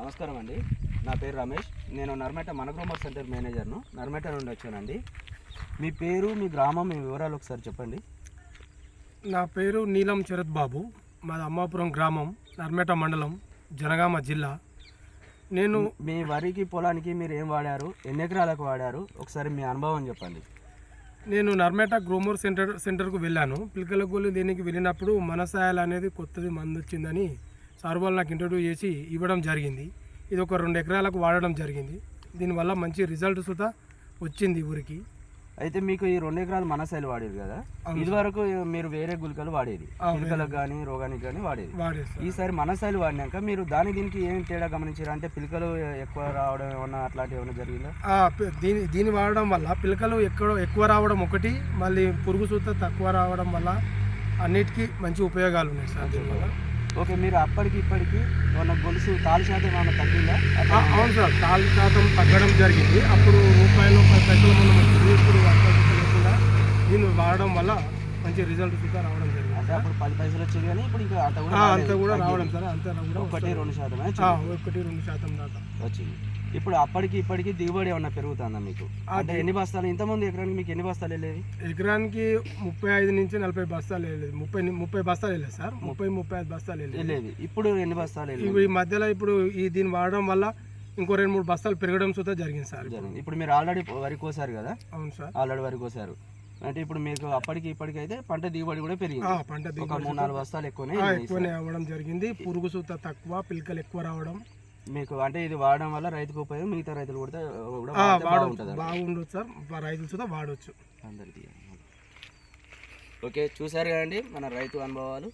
నమస్కారం అండి. నా పేరు రమేష్. నేను నర్మేట మనగ్రోమర్ సెంటర్ మేనేజర్ను. నర్మేట నుండి వచ్చానండి. మీ పేరు మీ గ్రామం మీ వివరాలు ఒకసారి చెప్పండి. నా పేరు నీలం శరత్ బాబు. మాది అమ్మాపురం గ్రామం నర్మేట మండలం జనగామ జిల్లా. నేను మీ వరికి పొలానికి మీరు ఏం వాడారు? ఎన్ని ఎకరాలకు వాడారు? ఒకసారి మీ అనుభవం చెప్పండి. నేను నర్మేట గ్రోమోర్ సెంటర్ సెంటర్కు వెళ్ళాను. పిలకల గోళ్ళు దీనికి వెళ్ళినప్పుడు మనసాయాలు అనేది కొత్తది మందు వచ్చిందని సార్ వాళ్ళు నాకు ఇంట్రడ్యూస్ చేసి ఇవ్వడం జరిగింది. ఇది ఒక రెండు ఎకరాలకు వాడడం జరిగింది. దీనివల్ల మంచి రిజల్ట్ సుతా వచ్చింది ఊరికి. అయితే మీకు ఈ రెండు ఎకరాలు మనసాయిలు వాడేది కదా? అవును. ఇదివరకు మీరు వేరే గుళికలు వాడేది. పిలకలకు కానీ రోగానికి కానీ వాడేది. ఈసారి మనసాయిలు వాడినాక మీరు దాని దీనికి ఏం తేడా గమనించారు? అంటే పిలకలు ఎక్కువ రావడం ఏమన్నా అట్లాంటివి ఏమైనా జరిగిందా? దీని దీన్ని వాడడం వల్ల పిలకలు ఎక్కువ ఎక్కువ రావడం ఒకటి మళ్ళీ పురుగు సూత తక్కువ రావడం వల్ల అన్నిటికీ మంచి ఉపయోగాలు ఉన్నాయి సార్ దీనివల్ల. ఓకే మీరు అప్పటికి ఇప్పటికి మన గొలుసు తాళి శాతం ఏమైనా తగ్గిందా? అవును సార్. తాళ్ళు శాతం తగ్గడం జరిగింది. అప్పుడు రూపాయలు పది పైసలు మనం వచ్చింది ఇప్పుడు లేకుండా దీన్ని వాడడం వల్ల మంచి రిజల్ట్ సుతా రావడం అంటే అప్పుడు పది పైసలు వచ్చేది కానీ ఇప్పుడు ఇంకా అంత కూడా. అంతా కూడా. రావడం సార్ అంతా కూడా ఒకటి. రెండు వచ్చింది. ఒకటి రెండు శాతం దాకా. వచ్చింది. ఇప్పుడు అప్పటికి ఇప్పటికి దిగుబడి ఏమన్నా పెరుగుతుందా మీకు? అంటే ఎన్ని బస్తాలు ఇంతకుముందు ఎకరానికి మీకు ఎన్ని బస్తాలు వెళ్ళేది ఎకరానికి ముప్పై ఐదు నుంచి నలభై బస్తాలు వెళ్ళేది. ముప్పై ముప్పై బస్తాలు వెళ్ళేది సార్. ముప్పై ముప్పై ఐదు బస్తాలు వెళ్ళేది. ఇప్పుడు ఎన్ని బస్తాలు వెళ్ళేది? ఈ మధ్యలో ఇప్పుడు ఈ దీన్ని వాడడం వల్ల ఇంకో రెండు మూడు బస్తాలు పెరగడం సుతా జరిగింది సార్. ఇప్పుడు. ఇప్పుడు మీరు ఆల్రెడీ వరి కోసారు కదా? అవును సార్. ఆల్రెడీ వరి కోసారు. అంటే ఇప్పుడు మీకు అప్పటికి ఇప్పటికి అయితే పంట దిగుబడి కూడా ఆ, పెరిగింది పంట ఒక దిగుబడి మూడు నాలుగు బస్తాలు ఎక్కువనే ఎక్కువనే అవ్వడం జరిగింది. పురుగు సూత తక్కువ పిలకలు ఎక్కువ రావడం. మీకు అంటే ఇది వాడడం వల్ల రైతుకు ఉపయోగం మిగతా రైతులు కూడా బాగుంటుంది బాగుండొచ్చు సార్. రైతులు సుతా వాడవచ్చు అందరికీ. ఓకే చూసారు కదండి మన రైతు అనుభవాలు.